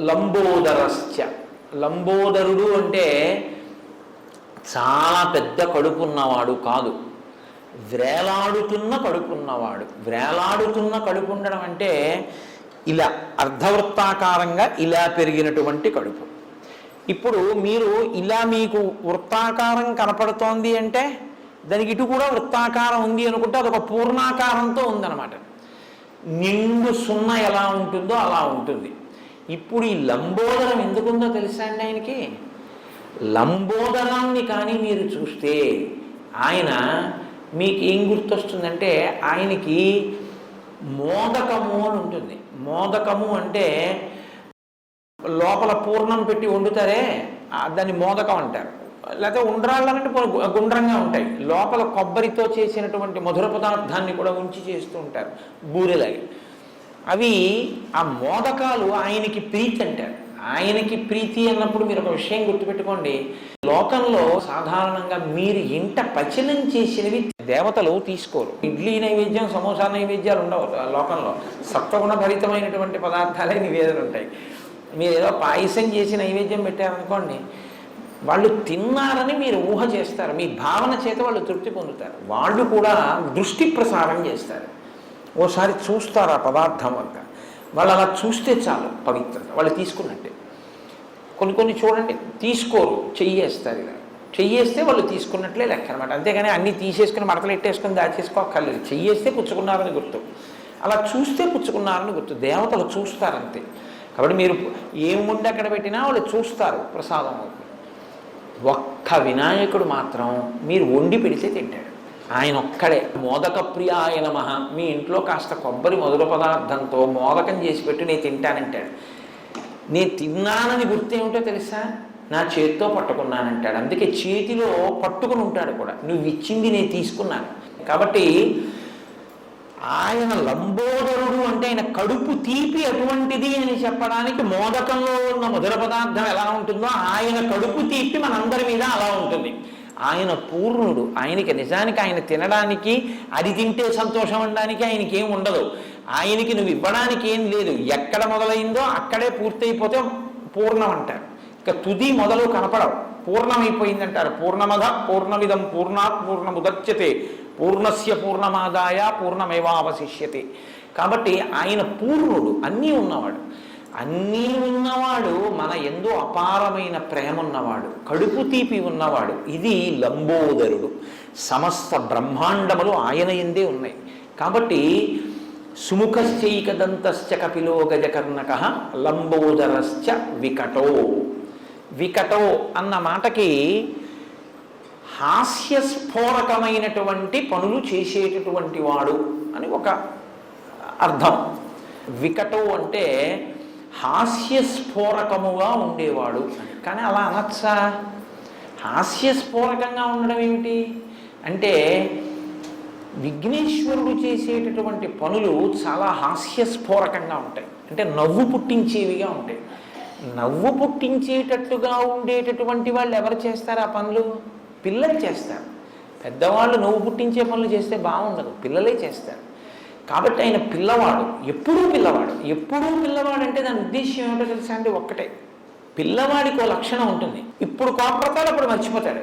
లంబోదరశ్చ. లంబోదరుడు అంటే చాలా పెద్ద కడుపు ఉన్నవాడు కాదు. వ్రేలాడుతున్న కడుపున్నవాడు. వ్రేలాడుతున్న కడుపు ఉండడం అంటే ఇలా అర్ధవృత్తాకారంగా ఇలా పెరిగినటువంటి కడుపు. ఇప్పుడు మీరు ఇలా మీకు వృత్తాకారం కనపడుతోంది అంటే దానికి ఇటు కూడా వృత్తాకారం ఉంది అనుకుంటే అదొక పూర్ణాకారంతో ఉందన్నమాట. నిండు సున్న ఎలా ఉంటుందో అలా ఉంటుంది. ఇప్పుడు ఈ లంబోదరం ఎందుకుందో తెలుసా అండి ఆయనకి? లంబోదరాన్ని కానీ మీరు చూస్తే ఆయన మీకు ఏం గుర్తొస్తుందంటే ఆయనకి మోదకము అని ఉంటుంది. మోదకము అంటే లోపల పూర్ణం పెట్టి వండుతారే దాన్ని మోదకం అంటారు. లేకపోతే ఉండ్రాళ్ళంటే గుండ్రంగా ఉంటాయి. లోపల కొబ్బరితో చేసినటువంటి మధుర పదార్థాన్ని కూడా ఉంచి చేస్తూ ఉంటారు. బూరెలాగే. అవి ఆ మోదకాలు ఆయనకి ప్రీతి అంటారు. ఆయనకి ప్రీతి అన్నప్పుడు మీరు ఒక విషయం గుర్తుపెట్టుకోండి. లోకంలో సాధారణంగా మీరు ఇంట పచనం చేసినవి దేవతలు తీసుకోరు. ఇడ్లీ నైవేద్యం సమోసా నైవేద్యాలు ఉండవు ఆ లోకంలో. సత్వగుణ భరితమైనటువంటి పదార్థాలే నివేదన ఉంటాయి. మీరు ఏదో పాయసం చేసి నైవేద్యం పెట్టారనుకోండి వాళ్ళు తిన్నారని మీరు ఊహ చేస్తారు. మీ భావన చేత వాళ్ళు తృప్తి పొందుతారు. వాళ్ళు కూడా దృష్టి ప్రసారం చేస్తారు. ఓసారి చూస్తారు ఆ పదార్థం వంక వాళ్ళు అలా చూస్తే చాలు పవిత్రత. వాళ్ళు తీసుకున్నట్టే. కొన్ని కొన్ని చూడండి తీసుకోరు చెయ్యేస్తారు ఇలా. చెయ్యేస్తే వాళ్ళు తీసుకున్నట్లే లెక్క అనమాట అంతేగాని అన్నీ తీసేసుకుని మడతలు ఎట్టేసుకుని దాచేసుకోక్కర్లేదు. చెయ్యేస్తే పుచ్చుకున్నారని గుర్తు. అలా చూస్తే పుచ్చుకున్నారని గుర్తు. దేవతలు చూస్తారు అంతే కాబట్టి మీరు ఏం ఉండి అక్కడ పెట్టినా వాళ్ళు చూస్తారు ప్రసాదం. అవుతుంది ఒక్క వినాయకుడు మాత్రం మీరు వండి పెడితే తింటాడు. ఆయన ఒక్కడే మోదక ప్రియ ఆయన మహా మీ ఇంట్లో కాస్త కొబ్బరి మధుర పదార్థంతో మోదకం చేసి పెట్టి నేను తింటానంటాడు. నేను తిన్నానని గుర్తేమిటో తెలుసా? నా చేతితో పట్టుకున్నానంటాడు. అందుకే చేతిలో పట్టుకుని ఉంటాడు కూడా. నువ్వు ఇచ్చింది నేను తీసుకున్నాను. కాబట్టి ఆయన లంబోదరుడు అంటే ఆయన కడుపు తీపి అటువంటిది అని చెప్పడానికి మోదకంలో ఉన్న మధుర పదార్థం ఎలా ఉంటుందో ఆయన కడుపు తీపి మనందరి మీద అలా ఉంటుంది. ఆయన పూర్ణుడు. ఆయనకి నిజానికి ఆయన తినడానికి అది తింటే సంతోషం అనడానికి ఆయనకి ఏం ఉండదు. ఆయనకి నువ్వు ఇవ్వడానికి ఏం లేదు. ఎక్కడ మొదలైందో అక్కడే పూర్తయిపోతే పూర్ణం అంటారు. ఇక తుది మొదలు కనపడవు. పూర్ణమైపోయిందంటారు. పూర్ణమద పూర్ణమిదం పూర్ణాత్ పూర్ణముదచ్యతే పూర్ణస్య పూర్ణమాదాయ పూర్ణమేవావశిష్యతే. కాబట్టి ఆయన పూర్ణుడు అన్నీ ఉన్నవాడు. అన్నీ ఉన్నవాడు మన ఎందు అపారమైన ప్రేమ ఉన్నవాడు కడుపు తీపి ఉన్నవాడు. ఇది లంబోదరుడు. సమస్త బ్రహ్మాండములు ఆయన ఎందే ఉన్నాయి. కాబట్టి సుముఖశ్చైకదంతశ్చ కపిలో గజకర్ణక లంబోదరశ్చ వికటో. వికటో అన్న మాటకి హాస్యస్ఫోరకమైనటువంటి పనులు చేసేటటువంటి వాడు అని ఒక అర్థం. వికటో అంటే హాస్యస్ఫోరకముగా ఉండేవాడు. కానీ అలా అనొచ్చా? హాస్యస్ఫోరకంగా ఉండడం ఏమిటి? అంటే విఘ్నేశ్వరుడు చేసేటటువంటి పనులు చాలా హాస్యస్ఫోరకంగా ఉంటాయి. అంటే నవ్వు పుట్టించేవిగా ఉంటాయి. నవ్వు పుట్టించేటట్టుగా ఉండేటటువంటి వాళ్ళు ఎవరు చేస్తారు ఆ పనులు? పిల్లలు చేస్తారు. పెద్దవాళ్ళు నవ్వు పుట్టించే పనులు చేస్తే బాగుండదు. పిల్లలే చేస్తారు. కాబట్టి ఆయన పిల్లవాడు ఎప్పుడూ పిల్లవాడు. ఎప్పుడూ పిల్లవాడు అంటే దాని ఉద్దేశం ఏమిటో తెలుసా అంటే ఒక్కటే. పిల్లవాడికి ఓ లక్షణం ఉంటుంది. ఇప్పుడు కోపడతాడు అప్పుడు మర్చిపోతాడు.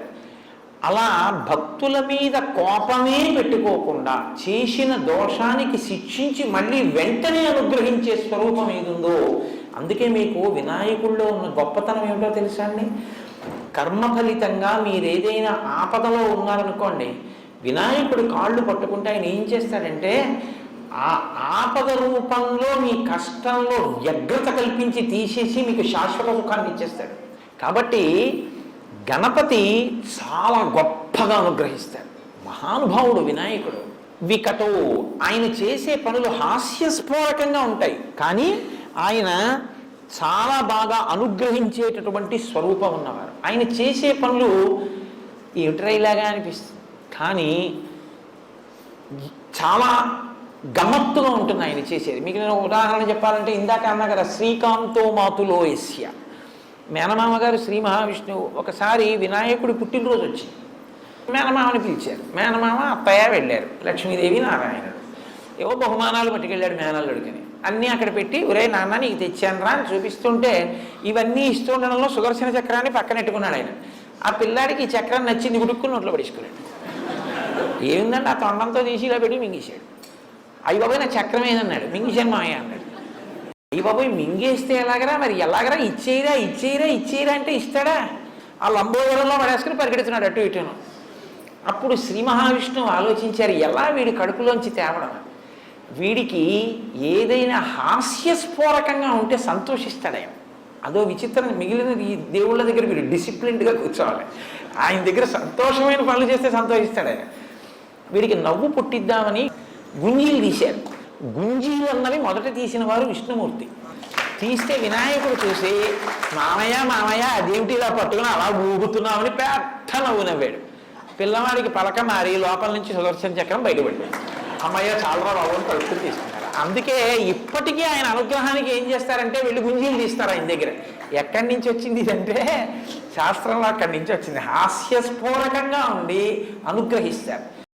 అలా భక్తుల మీద కోపమే పెట్టుకోకుండా చేసిన దోషానికి శిక్షించి మళ్ళీ వెంటనే అనుగ్రహించే స్వరూపం ఏదుందో అందుకే మీకు వినాయకుల్లో ఉన్న గొప్పతనం ఏమిటో తెలుసా అండి? కర్మ ఫలితంగా మీరు ఏదైనా ఆపదలో ఉన్నారనుకోండి వినాయకుడు కాళ్ళు పట్టుకుంటే ఆయన ఏం చేస్తాడంటే ఆ ఆపద రూపంలో మీ కష్టంలో వ్యగ్రత కల్పించి తీసేసి మీకు శాశ్వత సుఖాన్ని ఇచ్చేస్తాడు. కాబట్టి గణపతి చాలా గొప్పగా అనుగ్రహిస్తాడు. మహానుభావుడు వినాయకుడు వికటో ఆయన చేసే పనులు హాస్యస్ఫోరకంగా ఉంటాయి. కానీ ఆయన చాలా బాగా అనుగ్రహించేటటువంటి స్వరూపం ఉన్నవారు. ఆయన చేసే పనులు ఏమిట్రా ఇలాగా అనిపిస్తుంది? కానీ చాలా గమ్మత్తుగా ఉంటుంది ఆయన చేసేది. మీకు నేను ఉదాహరణ చెప్పాలంటే ఇందాక అన్నా కదా శ్రీకాంతో మాతులో ఎస్య. మేనమామ గారు శ్రీ మహావిష్ణువు ఒకసారి వినాయకుడి పుట్టినరోజు వచ్చింది. మేనమామని పిలిచారు. మేనమామ అత్తయ్య వెళ్ళారు లక్ష్మీదేవి నారాయణుడు. ఏవో బహుమానాలు పట్టుకెళ్ళాడు మేనల్లుడికని అన్నీ అక్కడ పెట్టి ఒరే నాన్న నీకు తెచ్చాను రా అని చూపిస్తుంటే ఇవన్నీ ఇస్తుండడంలో సుదర్శన చక్రాన్ని పక్కనెట్టుకున్నాడు ఆయన. ఆ పిల్లాడికి ఈ చక్రం నచ్చింది గుడుక్కుని నోట్లో పడేసుకున్నాడు. ఏముందండి ఆ తొండంతో తీసి ఇలా పెట్టి మింగేశాడు. అయ్యి బాబాయ్ నా చక్రం ఏదన్నాడు? మింగేశాను మామయ్య అన్నాడు. అయ్యి బాబాయ్ మింగేస్తే ఎలాగరా మరి? ఎలాగరా? ఇచ్చేయరా ఇచ్చేయరా ఇచ్చేయరా అంటే ఇస్తాడా? ఆ లంబోదరంలో పడేసుకుని పరిగెడుతున్నాడు అటు ఇటును అప్పుడు శ్రీ మహావిష్ణువు ఆలోచించారు ఎలా వీడి కడుపులోంచి తేవడం? వీడికి ఏదైనా హాస్యస్ఫోరకంగా ఉంటే సంతోషిస్తాడే అదో విచిత్రం మిగిలిన ఈ దేవుళ్ళ దగ్గర వీడు డిసిప్లిన్డ్గా కూర్చోవాలి. ఆయన దగ్గర సంతోషమైన పనులు చేస్తే సంతోషిస్తాడు ఆయన. వీడికి నవ్వు పుట్టిద్దామని గుంజీలు తీశారు గుంజీలు అన్నవి మొదట తీసిన వారు విష్ణుమూర్తి. తీస్తే వినాయకుడు చూసి మామయ్య మామయ్య అదేమిటి ఇలా పట్టుకుని అలా ఊగుతున్నామని పెద్ద నవ్వు నవ్వాడు. పిల్లవాడికి పలక మారి లోపల నుంచి సుదర్శన చక్రం బయటపడింది. అమ్మయ్య చాలా బాబు అని కలుపుకుని తీసుకున్నారు. అందుకే ఇప్పటికీ ఆయన అనుగ్రహానికి ఏం చేస్తారంటే వెళ్ళి గుంజీలు తీస్తారు ఆయన దగ్గర. ఎక్కడి నుంచి వచ్చింది ఇదంటే శాస్త్రంలో అక్కడి నుంచి వచ్చింది. హాస్యస్ఫోరకంగా ఉండి అనుగ్రహిస్తారు.